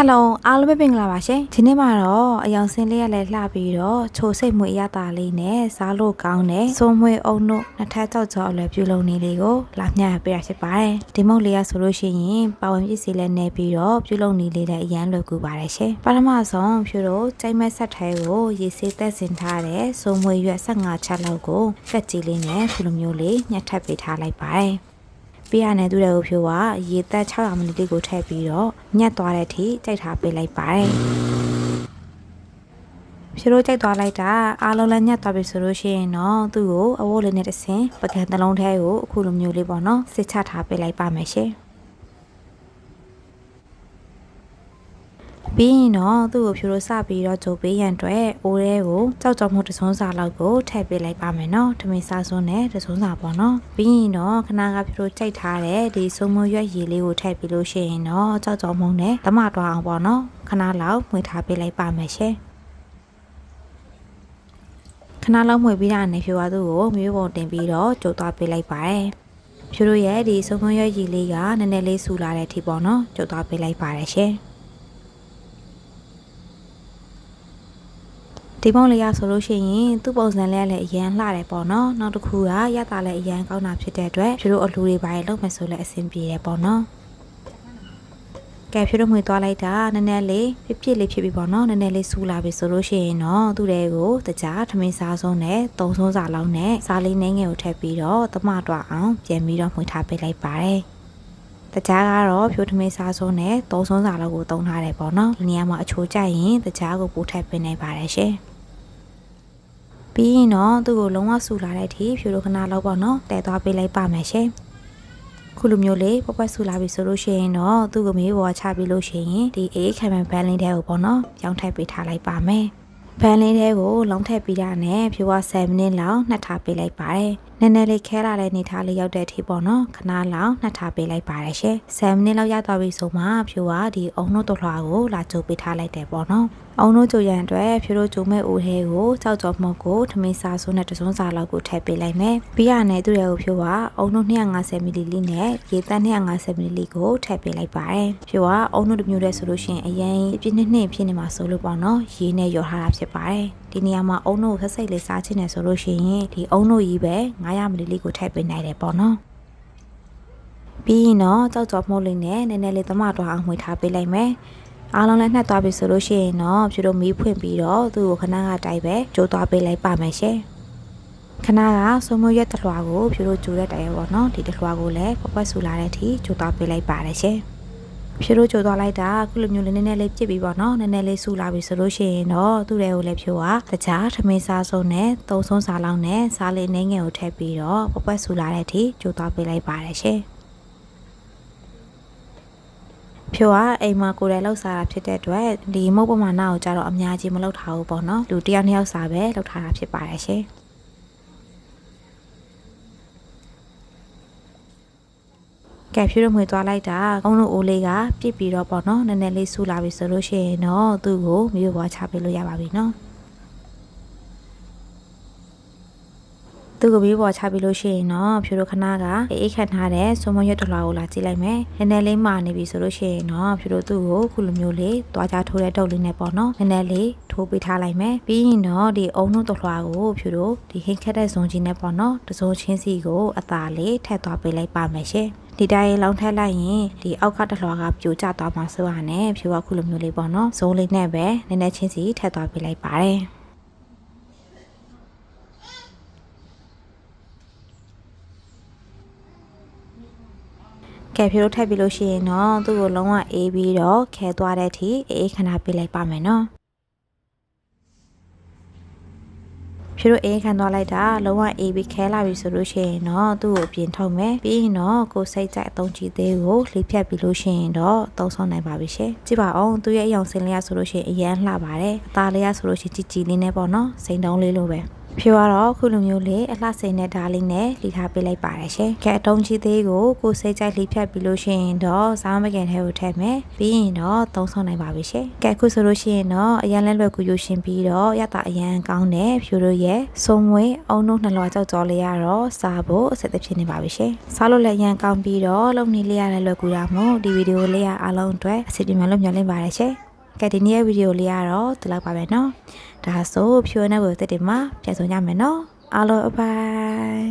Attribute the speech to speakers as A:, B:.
A: ဟယ်လိုအားလုံးပဲမင်္ဂလာပါရှင်ဒီနေ့မှာတော့အယောင်စင်းလေးရလဲလှပြီးတော့ချိုစိတ်မွေအရတာလေးနဲ့စားလို့ကောင်းတဲ့စိုးမွေအုံတို့နှစ်ထပ်ကြောက်ကြောက်အလွယ်ပြုလုပ်နေလေးကိုလာမျှပေးရဖြစ်ပါတယ်ဒီမုတ်လေးရဆိုလို့ရှိရင်ပါဝင်ပစ္စည်းလည်းနေပြီးတော့ပြုလုပ်နေလေးလည်းအရန်လွယ်ကူပါတယ်ရှင်ပထမဆုံးဖြူတို့ကြိုက်မဲ့ဆက်ထဲကိုရေစေးသက်စင်ထားတဲ့စိုးမွေရွက်15ချက်လောက်ကိုကက်ကြီးလေးနဲ့ဖြူလိုမျိုးလေးညှက်ထပ်ပေးထားလိုက်ပါတယ် ပြရတဲ့သူတွေကိုဖြိုးကရေသက်600မီလီလီကိုထည့်ပြီးတော့ညက်သွားတဲ့အထိကြိုက်ထားပေးလိုက်ပါတယ်ဖြိုးတို့ကြိုက်သွားလိုက်တာအားလုံးလည်းညက်သွားပြီဆိုလို့ရှိရင်တော့သူ့ကိုအဝိုးလေးနဲ့တစ်ဆင်ပကံတစ်လုံးထဲကိုအခုလိုမျိုးလေးပေါ့နော်စစ်ချထားပေးလိုက်ပါမယ်ရှင် ပြီးရင်တော့သူ့ကိုဖြိုးလို့စပြီးတော့ကြိုပေးရန်အတွက်အိုးထဲကိုကြောက်ကြောက်မှုတစ်စုံစာလောက်ကိုထည့်ပေးလိုက်ပါမယ်နော်ထမင်းစားစွန်းနဲ့တစ်စုံစာပေါ့နော်ပြီးရင်တော့ခဏကဖြိုးလို့ကြိုက်ထားတဲ့ဒီစုံမရွက်ရည်လေးကိုထည့်ပြီးလို့ရှိရင်တော့ကြောက်ကြောက်မှုနဲ့တမတွားအောင်ပေါ့နော်ခဏလောက်မှွေထားပေးလိုက်ပါမယ်ရှင်ခဏလောက်မှွေပြီးတာနဲ့ဖြိုးသွားသူ့ကိုမျိုးပုံတင်ပြီးတော့ကြိုသွားပေးလိုက်ပါတယ်ဖြိုးတို့ရဲ့ဒီစုံမရွက်ရည်လေးကနည်းနည်းလေးဆူလာတဲ့အထိပေါ့နော်ကြိုသွားပေးလိုက်ပါတယ်ရှင် ဒီပုံလေးရဆိုလို့ရှိရင်သူ့ပုံစံလေးလည်းအရန်လှတယ်ပေါ့နော်နောက်တစ်ခုကရတာလည်းအရန်ကောင်းတာဖြစ်တဲ့အတွက်ဖြူတို့အလူတွေပါရလုံးမယ်ဆိုလည်းအဆင်ပြေတယ်ပေါ့နော်ကဲဖြူတို့မှွေသွားလိုက်တာနည်းနည်းလေးပြပြလေးဖြစ်ပြီပေါ့နော်နည်းနည်းလေးဆူလာပြီဆိုလို့ရှိရင်တော့သူ့တဲကိုတကြားထမင်းစားဆုံးနဲ့သုံးဆုံးစာလောက်နဲ့စားလေးနှင်းငယ်ကိုထည့်ပြီးတော့တမတွအောင်ပြန်ပြီးတော့မှွေထားပေးလိုက်ပါတယ်တကြားကတော့ဖြိုးထမင်းစားဆုံးနဲ့သုံးဆုံးစာလောက်ကိုတုံးထားတယ်ပေါ့နော်ဒီနေရာမှာအချိုးကျရင်တကြားကိုပို့ထည့်ပေးနိုင်ပါတယ်ရှင် ပြီးရင်တော့သူ့ကိုလုံးဝဆူလာတဲ့အထိဖြူလိုခဏလောက်ပေါ့နော်တဲသွားပေးလိုက်ပါမယ်ရှင်ခုလိုမျိုးလေးပပွက်ဆူလာပြီဆိုလို့ရှိရင်တော့သူ့ကိုမေးပေါ်ချပြီးလို့ရှိရင်ဒီအေးခံမန်ဘန်လေးတဲကိုပေါ့နော်ရောင်းထည့်ပေးထားလိုက်ပါမယ်ဘန်လေးတဲကိုလောင်းထည့်ပြီးတာနဲ့ဖြူက7မိနစ်လောက်နှက်ထားပေးလိုက်ပါတယ် နည်းနည်းလေးခဲလာတဲ့နေထားလေးရောက်တဲ့အထိပေါ့နော်ခဏလောက်နှက်ထားပေးလိုက်ပါတယ်ရှင်7မိနစ်လောက်ရသွားပြီဆိုမှဖြူကဒီအုံတို့တော်လွှာကိုလာကြိုပေးထားလိုက်တယ်ပေါ့နော်အုံတို့ကြိုရန်အတွက်ဖြူတို့ကြိုမဲ့အိုးဟဲကိုကြောက်ကြော်မှုတ်ကိုထမင်းစားဆိုးနဲ့တစုံစာလောက်ကိုထည့်ပေးလိုက်မယ်ပြီးရနဲ့သူ့ရဲ့ကိုဖြူကအုံတို့250မီလီလီနဲ့ရေသန့်250မီလီလီကိုထည့်ပေးလိုက်ပါတယ်ဖြူကအုံတို့တစ်မျိုးတည်းဆိုလို့ရှိရင်အရင်အပြည့်နှစ်နှစ်ဖြစ်နေမှာဆိုလို့ပေါ့နော်ရေနဲ့ရောထားတာဖြစ်ပါတယ်ဒီနေရာမှာအုံတို့ဆက်စိတ်လေးစားချင်တယ်ဆိုလို့ရှိရင်ဒီအုံတို့ကြီးပဲ900မီလီလီကိုထည့်ပေးနိုင်တယ်ပေါ့နော်ပြီးရင်တော့ကြောက်ကြော်မှုတ်လေးနဲ့နည်းနည်းလေးသမတော်အောင်မှွေထားပေးလိုက်မယ်အားလုံးလည်းနှက်သွားပြီဆိုလို့ရှိရင်တော့ဖြူတို့မီးဖွင့်ပြီးတော့သူ့ကိုခဏကတိုက်ပဲကြိုးသွားပေးလိုက်ပါမယ်ရှင်ခဏကစုံမရက်တလွားကိုဖြူတို့ကြိုးတဲ့တိုင်ပေါ့နော်ဒီတလွားကိုလည်းပပွက်ဆူလာတဲ့အထိကြိုးသွားပေးလိုက်ပါတယ်ရှင် ဖြူတို့ကြိုသွားလိုက်တာအခုလိုမျိုးလေးနည်းနည်းလေးပြစ်ပြီးပေါ့နော်နည်းနည်းလေးဆူလာပြီဆိုလို့ရှိရင်တော့သူ့တွေကိုလည်းဖြူကတခြားထမင်းစားဆုံးနဲ့သုံးဆုံးစားလောက်နဲ့စားလေးနှင်းငယ်ကိုထည့်ပြီးတော့ပပွက်ဆူလာတဲ့အထိကြိုသွားပေးလိုက်ပါတယ်ရှင်ဖြိုကအိမ်မှာကိုယ်တိုင်လောက်စားတာဖြစ်တဲ့အတွက်ဒီမုတ်ပမာဏကိုကြတော့အများကြီးမလောက်ထားဘူးပေါ့နော်လူတစ်ယောက်နှစ်ယောက်စားပဲလောက်ထားတာဖြစ်ပါတယ်ရှင် ကဲဖြူရမွေသွားလိုက်တာအုံတို့အိုးလေးကပြစ်ပြီးတော့ပေါ့နော်နည်းနည်းလေးဆူလာပြီဆိုလို့ရှိရင်တော့သူ့ကိုမြို့ပေါ်ချပေးလို့ရပါပြီနော် သူ့ကိုဘေးပေါ်ချပြီးလို့ရှိရင်တော့ဖြူတို့ခဏကအေးခတ်ထားတဲ့စုံမရွက်တလွာကိုလာကြည့်လိုက်မယ်နည်းနည်းလေးမာနေပြီဆိုလို့ရှိရင်တော့ဖြူတို့သူ့ကိုခုလိုမျိုးလေးတွားကြထိုးတဲ့တုပ်လေးနဲ့ပေါ့နော်နည်းနည်းလေးထိုးပေးထားလိုက်မယ်ပြီးရင်တော့ဒီအုံတို့တလွာကိုဖြူတို့ဒီဟင်းခက်တဲ့ဇုံကြီးနဲ့ပေါ့နော်တစုံချင်းစီကိုအသာလေးထည့်သွားပေးလိုက်ပါမယ်ရှင်ဒီတိုင်းလောင်းထက်လိုက်ရင်ဒီအောက်ကတလွားကပြိုကျသွားမှာဆိုရနဲ့ဖြူကခုလိုမျိုးလေးပေါ့နော်ဇုံလေးနဲ့ပဲနည်းနည်းချင်းစီထည့်သွားပေးလိုက်ပါတယ် ကဲဖြိုးထည့်ပြီးလို့ရှိရင်တော့သူ့ကိုလုံးဝအေးပြီးတော့ခဲသွားတဲ့အထိအေးခဏပေးလိုက်ပါမယ်နော်ဖြိုးအေးခံသွားလိုက်တာလုံးဝအေးပြီးခဲလာပြီဆိုလို့ရှိရင်တော့သူ့ကိုပြင်ထုတ်မယ်ပြီးရင်တော့ကိုစိတ်ကြိုက်အသုံးချသေးကိုလှိဖြတ်ပြီးလို့ရှိရင်တော့သုံးဆောင်နိုင်ပါပြီရှင်ကြည့်ပါအောင်သူ့ရဲ့အယောင်စင်လေးရဆိုလို့ရှိရင်အရန်လှပါတယ်အသားလေးရဆိုလို့ရှိရင်ကြည်ကြည်လေးနဲ့ပေါ့နော်စိန်တုံးလေးလိုပဲ ဖြိုကတော့ခုလိုမျိုးလေးအလှစိန်နဲ့ဒါလေးနဲ့လှီထားပေးလိုက်ပါတယ်ရှင်။ကဲအတုံးချီသေးကိုကိုစိတ်ကြိုက်လှီဖြတ်ပြီးလို့ရှိရင်တော့စားမကန်ထဲကိုထည့်မယ်။ပြီးရင်တော့သုံးဆုံးနိုင်ပါပြီရှင်။ကဲအခုဆိုလို့ရှိရင်တော့အရန်လဲလွယ်ကူယူရှင်ပြီးတော့ရတာအရန်ကောင်းတယ်ဖြိုတို့ရဲ့စုံမွေးအုံနှုတ်နှလွားကြောက်ကြော်လေးရတော့စားဖို့အဆက်အဖြစ်နေပါပြီရှင်။စားလို့လည်းအရန်ကောင်းပြီးတော့လုံနေလေးရလည်းလွယ်ကူတာမို့ဒီဗီဒီယိုလေးရအားလုံးအတွက်အစီအစဉ်မှလို့မျှော်လင့်ပါတယ်ရှင်။ ကဲဒီနေ့ရဲ့ဗီဒီယိုလေးကတော့ဒီလောက်ပါပဲเนาะဒါဆိုဖြိုးနေဖို့တက်တယ်မှာပြန်ဆောင်ကြမယ်เนาะအားလုံးအပိုင်